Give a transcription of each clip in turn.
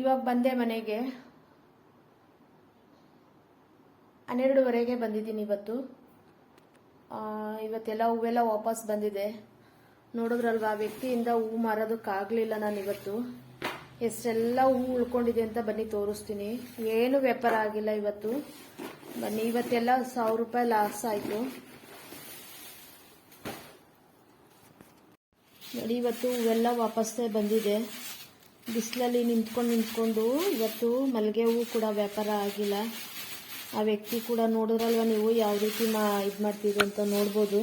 ಇವಾಗ ಬಂದೆ ಮನೆಗೆ. ಹನ್ನೆರಡುವರೆಗೆ ಬಂದಿದ್ದೀನಿ ಇವತ್ತು. ಇವತ್ತೆಲ್ಲ ಹೂವೆಲ್ಲ ವಾಪಸ್ ಬಂದಿದೆ. ನೋಡಿದ್ರಲ್ವ, ಆ ವ್ಯಕ್ತಿಯಿಂದ ಹೂವು ಮಾರೋದಕ್ಕಾಗಲಿಲ್ಲ ನಾನು ಇವತ್ತು. ಎಷ್ಟೆಲ್ಲ ಹೂವು ಉಳ್ಕೊಂಡಿದೆ ಅಂತ ಬನ್ನಿ ತೋರಿಸ್ತೀನಿ. ಏನು ವ್ಯಾಪಾರ ಆಗಿಲ್ಲ ಇವತ್ತು. ಬನ್ನಿ, ಇವತ್ತೆಲ್ಲ ಸಾವಿರ ರೂಪಾಯಿ ಲಾಸ್ ಆಯಿತು. ನೋಡಿ, ಇವತ್ತು ಹೂವೆಲ್ಲ ವಾಪಸ್ಸೇ ಬಂದಿದೆ. ಬಿಸಿಲಲ್ಲಿ ನಿಂತ್ಕೊಂಡು ನಿಂತ್ಕೊಂಡು ಇವತ್ತು ಮಲ್ಲಿಗೆ ಹೂವು ಕೂಡ ವ್ಯಾಪಾರ ಆಗಿಲ್ಲ. ಆ ವ್ಯಕ್ತಿ ಕೂಡ ನೋಡಿದ್ರಲ್ವ ನೀವು ಯಾವ ರೀತಿ ಮಾ, ಇದು ಮಾಡ್ತಿದ್ರು ಅಂತ ನೋಡ್ಬೋದು.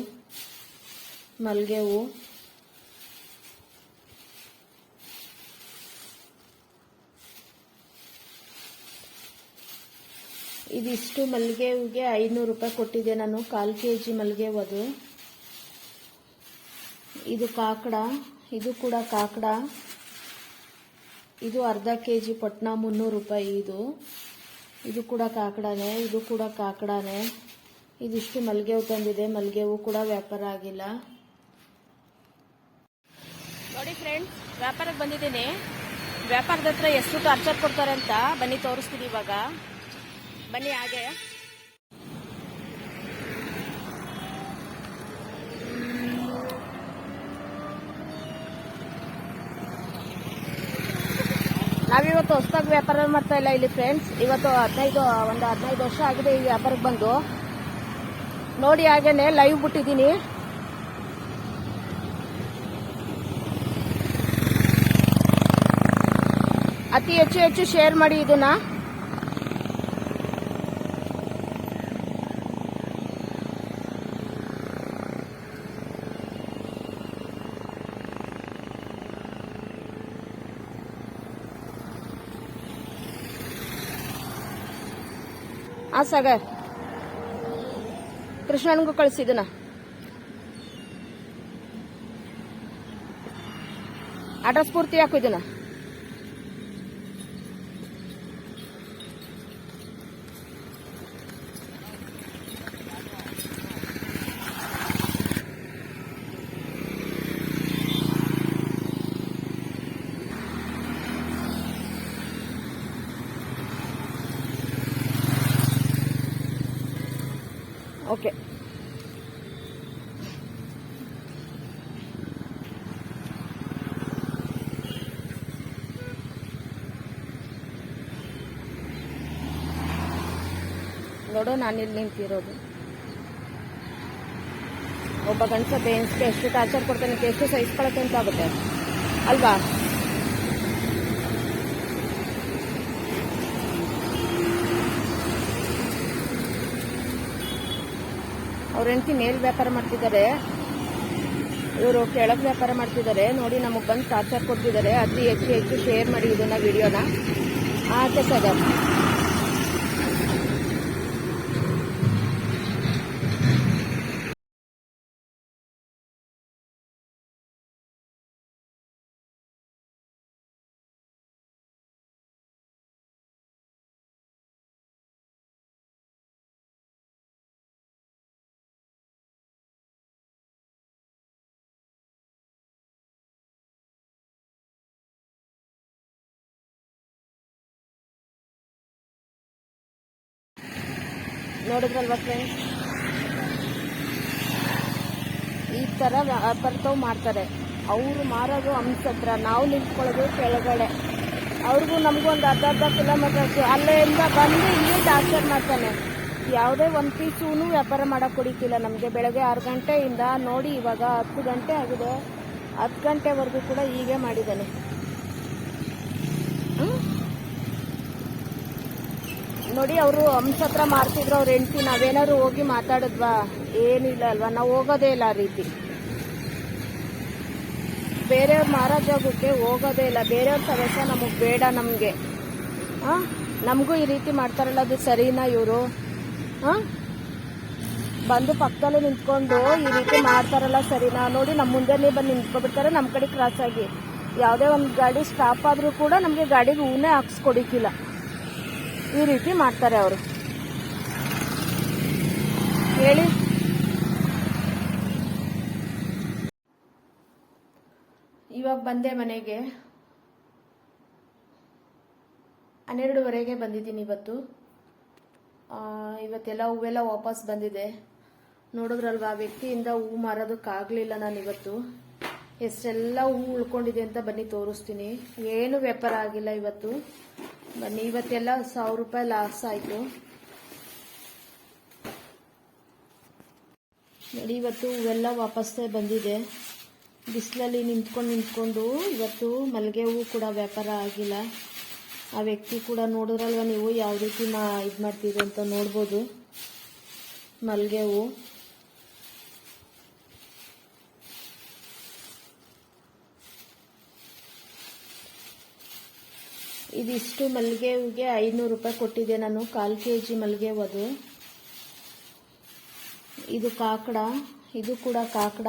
ಮಲ್ಲಿಗೆ ಹೂವು. ಇದಿಷ್ಟು ಮಲ್ಲಿಗೆ ಹೂವಿಗೆ ಐನೂರು ರೂಪಾಯಿ ಕೊಟ್ಟಿದ್ದೆ ನಾನು, ಕಾಲು ಕೆ ಜಿ ಮಲ್ಲಿಗೆ ಹೂವು ಅದು. ಇದು ಕಾಕಡ. ಇದು ಕೂಡ ಕಾಕಡ. ಇದು ಅರ್ಧ ಕೆ ಜಿ ಪಟ್ನ ಮುನ್ನೂರು ರೂಪಾಯಿ ಇದು. ಇದು ಕೂಡ ಕಾಕಡಾನೆ, ಇದು ಕೂಡ ಕಾಕಡಾನೆ. ಇದಿಷ್ಟು ಮಲ್ಲಿಗೆ ಹೂ ತಂದಿದೆ ಮಲ್ಲಿಗೆ ಹೂ ಕೂಡ ವ್ಯಾಪಾರ ಆಗಿಲ್ಲ. ನೋಡಿ ಫ್ರೆಂಡ್ಸ್ ವ್ಯಾಪಾರಕ್ಕೆ ಬಂದಿದ್ದೀನಿ. ವ್ಯಾಪಾರದ ಹತ್ರ ಎಷ್ಟು ಟಾರ್ಚರ್ ಕೊಡ್ತಾರೆ ಅಂತ ಬನ್ನಿ ತೋರಿಸ್ತೀನಿ ಇವಾಗ. ಬನ್ನಿ ಹಾಗೆ. ನಾವಿವತ್ತು ಹೊಸದಾಗಿ ವ್ಯಾಪಾರ ಮಾಡ್ತಾ ಇಲ್ಲ ಇಲ್ಲಿ ಫ್ರೆಂಡ್ಸ್ ಇವತ್ತು ಹದಿನೈದು, ಒಂದು ಹದಿನೈದು ವರ್ಷ ಆಗಿದೆ ಈ ವ್ಯಾಪಾರಕ್ಕೆ ಬಂದು. ನೋಡಿ ಹಾಗೇನೆ ಲೈವ್ ಬಿಟ್ಟಿದ್ದೀನಿ. ಅತಿ ಹೆಚ್ಚು ಹೆಚ್ಚು ಶೇರ್ ಮಾಡಿ ಇದನ್ನ. ಆ ಸಾಗರ್ ಕೃಷ್ಣನಿಗೂ ಕಳಿಸಿದನ ಅಡ್ರೆಸ್ ಪೂರ್ತಿ ಹಾಕು ಓಕೆ. ನೋಡು ಇಲ್ಲಿ ನಿಂತಿರೋದು. ಒಬ್ಬ ಗಂಡಸ ಬೇನ್ಸ್ಗೆ ಎಷ್ಟು ಟಾರ್ಚರ್ ಕೊಡ್ತಾನೆ, ಎಷ್ಟು ಸಹಿಸ್ಕೊಳಕ್ಕೆ ಅಂತ ಆಗುತ್ತೆ ಅಲ್ವಾ? ಅವ್ರ ಹೆಂಡತಿ ಮೇಲ್ ವ್ಯಾಪಾರ ಮಾಡ್ತಿದ್ದಾರೆ, ಇವರು ಕೆಳಗ್ ವ್ಯಾಪಾರ ಮಾಡ್ತಿದ್ದಾರೆ, ನೋಡಿ ನಮಗೆ ಬಂದು ಟಾರ್ಚರ್ ಕೊಡ್ತಿದ್ದಾರೆ ಅತಿ ಹೆಚ್ಚು ಹೆಚ್ಚು ಶೇರ್ ಮಾಡಿ ಇದನ್ನ, ವಿಡಿಯೋನ. ಆಚೆ ಸದಾ ನೋಡಿದ್ರಲ್ವಾ ಫ್ರೆಂಡ್ಸ್ ಈ ಥರ ವ್ಯಾಪಾರದವ್ ಮಾಡ್ತಾರೆ. ಅವರು ಮಾರೋದು ಹಂಸತ್ರ ನಾವು ನಿಂತ್ಕೊಳ್ಳೋದು ಕೆಳಗಡೆ. ಅವ್ರಿಗೂ ನಮಗೂ ಒಂದು ಅರ್ಧ ಅರ್ಧ ಕಿಲೋಮೀಟರ್ಸು ಅಲ್ಲಿಂದ ಬಂದು ಇಲ್ಲಿ ಟಾರ್ಚರ್ ಮಾಡ್ತಾನೆ. ಯಾವುದೇ ಒಂದು ಪೀಸೂ ವ್ಯಾಪಾರ ಮಾಡೋಕೆ ಕುಡಿತಿಲ್ಲ ನಮಗೆ. ಬೆಳಗ್ಗೆ ಆರು ಗಂಟೆಯಿಂದ ನೋಡಿ ಇವಾಗ ಹತ್ತು ಗಂಟೆ ಆಗಿದೆ. ಹತ್ತು ಗಂಟೆವರೆಗೂ ಕೂಡ ಹೀಗೆ ಮಾಡಿದ್ದಾನೆ. ಹ್ಮ್? ನೋಡಿ, ಅವರು ಅಂಶ ಹತ್ರ ಮಾರ್ತಿದ್ರು, ಅವ್ರ ಹೆಂಡತಿ, ನಾವೇನಾದ್ರು ಹೋಗಿ ಮಾತಾಡಿದ್ವಾ? ಏನಿಲ್ಲ ಅಲ್ವಾ? ನಾವು ಹೋಗೋದೇ ಇಲ್ಲ ಆ ರೀತಿ. ಬೇರೆಯವ್ರ ಮಾರೋ ಜಾಗಕ್ಕೆ ಹೋಗೋದೇ ಇಲ್ಲ. ಬೇರೆಯವ್ರ ಸದಸ್ಯ ನಮಗೆ ಬೇಡ ನಮಗೆ. ಹಾಂ? ನಮಗೂ ಈ ರೀತಿ ಮಾಡ್ತಾರಲ್ಲ, ಅದು ಸರಿನಾ ಇವರು? ಹಾಂ? ಬಂದು ಪಕ್ಕದಲ್ಲಿ ನಿಂತ್ಕೊಂಡು ಈ ರೀತಿ ಮಾಡ್ತಾರಲ್ಲ ಸರಿನಾ? ನೋಡಿ ನಮ್ಮ ಮುಂದೆನೇ ಬಂದು ನಿಂತ್ಕೊಬಿಡ್ತಾರೆ ನಮ್ಮ ಕಡೆ ಕ್ರಾಸ್ ಆಗಿ. ಯಾವುದೇ ಒಂದು ಗಾಡಿ ಸ್ಟಾಪ್ ಆದರೂ ಕೂಡ ನಮಗೆ ಗಾಡಿಗೆ ಹೂನೇ ಹಾಕ್ಸ್ಕೊಡಿಕ್ಕಿಲ್ಲ. ಈ ರೀತಿ ಮಾಡ್ತಾರೆ ಅವರು. ಹೇಳಿ. ಇವಾಗ ಬಂದೆ ಮನೆಗೆ. ಹನ್ನೆರಡುವರೆಗೆ ಬಂದಿದ್ದೀನಿ ಇವತ್ತು. ಇವತ್ತೆಲ್ಲ ಹೂವೆಲ್ಲ ವಾಪಸ್ ಬಂದಿದೆ. ನೋಡಿದ್ರಲ್ವಾ, ಆ ವ್ಯಕ್ತಿಯಿಂದ ಹೂವು ಮಾರೋದಕ್ಕಾಗಲಿಲ್ಲ ನಾನು ಇವತ್ತು. ಎಷ್ಟೆಲ್ಲ ಹೂವು ಉಳ್ಕೊಂಡಿದೆ ಅಂತ ಬನ್ನಿ ತೋರಿಸ್ತೀನಿ. ಏನು ವ್ಯಾಪಾರ ಆಗಿಲ್ಲ ಇವತ್ತು. ಬನ್ನಿ, ಇವತ್ತೆಲ್ಲ ಸಾವಿರ ರೂಪಾಯಿ ಲಾಸ್ ಆಯಿತು. ನೋಡಿ, ಇವತ್ತು ಹೂವೆಲ್ಲ ವಾಪಸ್ಸೇ ಬಂದಿದೆ. ಬಿಸಿಲಲ್ಲಿ ನಿಂತ್ಕೊಂಡು ನಿಂತ್ಕೊಂಡು ಇವತ್ತು ಮಲ್ಲಿಗೆ ಹೂವು ಕೂಡ ವ್ಯಾಪಾರ ಆಗಿಲ್ಲ. ಆ ವ್ಯಕ್ತಿ ಕೂಡ ನೋಡಿದ್ರಲ್ವ ನೀವು, ಯಾವ ರೀತಿ ಮಾ ಇದು ಮಾಡ್ತೀರಿ ಅಂತ ನೋಡ್ಬೋದು. ಮಲ್ಲಿಗೆ ಹೂವು ಇದಿಷ್ಟು ಮಲ್ಲಿಗೆ ಹೂವಿಗೆ ಐನೂರು ರೂಪಾಯಿ ಕೊಟ್ಟಿದ್ದೆ ನಾನು. ಕಾಲು ಕೆ ಜಿ ಮಲ್ಲಿಗೆ ಹೂವದು ಇದು ಕಾಕಡ. ಇದು ಕೂಡ ಕಾಕಡ.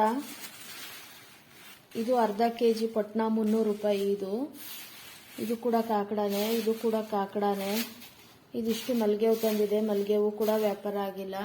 ಇದು ಅರ್ಧ ಕೆ ಜಿ ಪಟ್ನ ಮುನ್ನೂರು ರೂಪಾಯಿ ಇದು. ಇದು ಕೂಡ ಕಾಕಡಾನೆ. ಇದು ಕೂಡ ಕಾಕಡನೇ. ಇದಿಷ್ಟು ಮಲ್ಲಿಗೆ ಹೂ ತಂದಿದೆ ಮಲ್ಲಿಗೆ ಹೂ ಕೂಡ ವ್ಯಾಪಾರ ಆಗಿಲ್ಲ.